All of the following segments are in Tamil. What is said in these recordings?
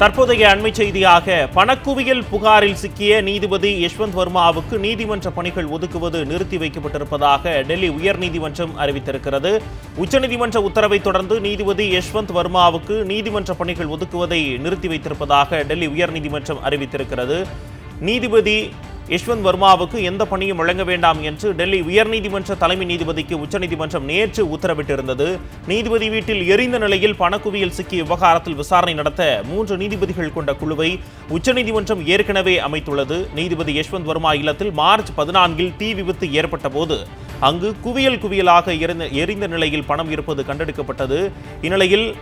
தற்போதைய அண்மை செய்தியாக பணக்குவியல் புகாரில் சிக்கிய நீதிபதி யஷ்வந்த் வர்மாவுக்கு நீதிமன்ற பணிகள் ஒதுக்குவது நிறுத்தி வைக்கப்பட்டிருப்பதாக டெல்லி உயர்நீதிமன்றம் அறிவித்திருக்கிறது. உச்சநீதிமன்ற உத்தரவை தொடர்ந்து நீதிபதி யஷ்வந்த் வர்மாவுக்கு நீதிமன்ற பணிகள் ஒதுக்குவதை நிறுத்தி வைத்திருப்பதாக டெல்லி உயர்நீதிமன்றம் அறிவித்திருக்கிறது. நீதிபதி யஷ்வந்த் வர்மாவுக்கு எந்த பணியும் வழங்க வேண்டாம் என்று டெல்லி உயர்நீதிமன்ற தலைமை நீதிபதிக்கு உச்சநீதிமன்றம் நேற்று உத்தரவிட்டிருந்தது. நீதிபதி வீட்டில் எரிந்த நிலையில் பணக்குவியல் சிக்கிய விவகாரத்தில் விசாரணை நடத்த மூன்று நீதிபதிகள் கொண்ட குழுவை உச்சநீதிமன்றம் ஏற்கனவே அமைத்துள்ளது. நீதிபதி யஷ்வந்த் வர்மா இல்லத்தில் மார்ச் பதினான்கில் தீ விபத்து ஏற்பட்ட போது அங்கு குவியல் குவியலாக எரிந்த எரிந்த நிலையில் பணம் இருப்பது கண்டெடுக்கப்பட்டது. இந்நிலையில்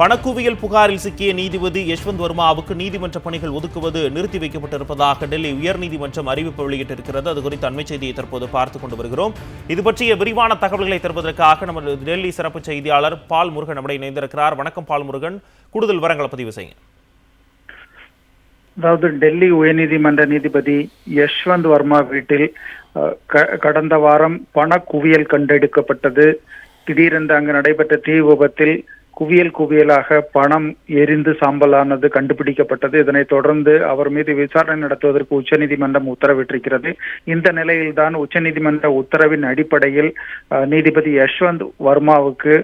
பணக்குவியல் புகாரில் சிக்கிய நீதிபதி யஷ்வந்த் வர்மாவுக்கு நீதிமன்ற பணிகள் ஒதுக்குவது நிறுத்தி வைக்கப்பட்டிருப்பதாக டெல்லி உயர்நீதிமன்றம் அறிவிப்பு வெளியிட்டிருக்கிறது. அது குறித்த அண்மை செய்தியை தற்போது பார்த்துக் கொண்டு வருகிறோம். இது பற்றிய விரிவான தகவல்களை தருவதற்காக நமது டெல்லி சிறப்பு செய்தியாளர் பால் முருகன் நம்முடைய இணைந்திருக்கிறார். வணக்கம் பால் முருகன். கூடுதல் விவரங்களை பதிவு செய்யுங்க. அதாவது டெல்லி உயர்நீதிமன்ற நீதிபதி யஷ்வந்த் வர்மா வீட்டில் க- கடந்த வாரம் பண குவியல் கண்டெடுக்கப்பட்டது. திடீரென்று அங்கு நடைபெற்ற தீ விபத்தில் குவியல் குவியலாக பணம் எரிந்து சாம்பலானது கண்டுபிடிக்கப்பட்டது. இதனைத் தொடர்ந்து அவர் மீது விசாரணை நடத்துவதற்கு உச்சநீதிமன்றம் உத்தரவிட்டிருக்கிறது. இந்த நிலையில்தான் உச்சநீதிமன்ற உத்தரவின் அடிப்படையில் நீதிபதி யஷ்வந்த் வர்மாவுக்கு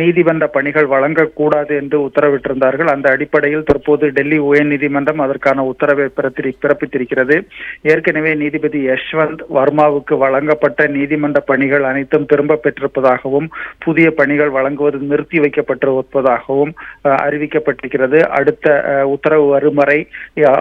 நீதிமன்ற பணிகள் வழங்கக்கூடாது என்று உத்தரவிட்டிருந்தார்கள். அந்த அடிப்படையில் தற்போது டெல்லி உயர்நீதிமன்றம் அதற்கான உத்தரவை பிறப்பித்திருக்கிறது. ஏற்கனவே நீதிபதி யஷ்வந்த் வர்மாவுக்கு வழங்கப்பட்ட நீதிமன்ற பணிகள் அனைத்தும் திரும்ப பெற்றிருப்பதாகவும் புதிய பணிகள் வழங்குவது நிறுத்தி வைக்கப்பட்டிருப்பதாகவும் அறிவிக்கப்பட்டிருக்கிறது. அடுத்த உத்தரவு வரும் வரை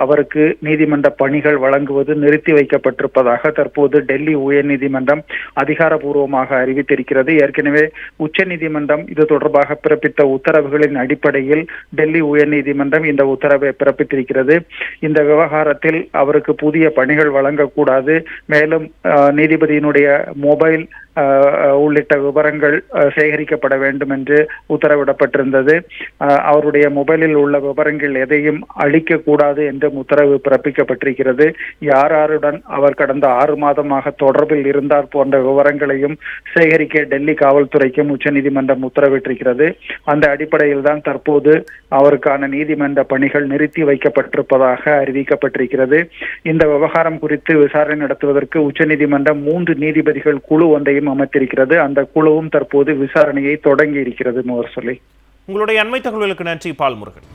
அவருக்கு நீதிமன்ற பணிகள் வழங்குவது நிறுத்தி வைக்கப்பட்டிருப்பதாக தற்போது டெல்லி உயர்நீதிமன்றம் அதிகாரப்பூர்வமாக அறிவித்திருக்கிறது. ஏற்கனவே உச்சநீதிமன்றம் இது தொடர்பாக பிறப்பித்த உத்தரவுகளின் அடிப்படையில் டெல்லி உயர்நீதிமன்றம் இந்த உத்தரவை பிறப்பித்திருக்கிறது. இந்த விவகாரத்தில் அவருக்கு புதிய பணிகள் வழங்கக்கூடாது. மேலும் நீதிபதியினுடைய மொபைல் உள்ளிட்ட விவரங்கள் சேகரிக்கப்பட வேண்டும் என்று உத்தரவிடப்பட்டிருந்தது. அவருடைய மொபைலில் உள்ள விவரங்கள் எதையும் அளிக்கக்கூடாது என்றும் உத்தரவு பிறப்பிக்கப்பட்டிருக்கிறது. யார் யாருடன் அவர் கடந்த ஆறு மாதமாக தொடர்பில் இருந்தார் போன்ற விவரங்களையும் சேகரிக்க டெல்லி காவல்துறைக்கும் உச்சநீதிமன்றம் உத்தரவிட்டிருக்கிறது. அந்த அடிப்படையில் தான் தற்போது அவருக்கான நீதிமன்ற பணிகள் நிறுத்தி வைக்கப்பட்டிருப்பதாக அறிவிக்கப்பட்டிருக்கிறது. இந்த விவகாரம் குறித்து விசாரணை நடத்துவதற்கு உச்சநீதிமன்றம் மூன்று நீதிபதிகள் குழு ஒன்றையும் அமைத்திருக்கிறது. அந்த குழுவும் தற்போது விசாரணையை தொடங்கி இருக்கிறது முகர்சொலி. உங்களுடைய அண்மை தகவல்களுக்கு நன்றி பால் முருகன்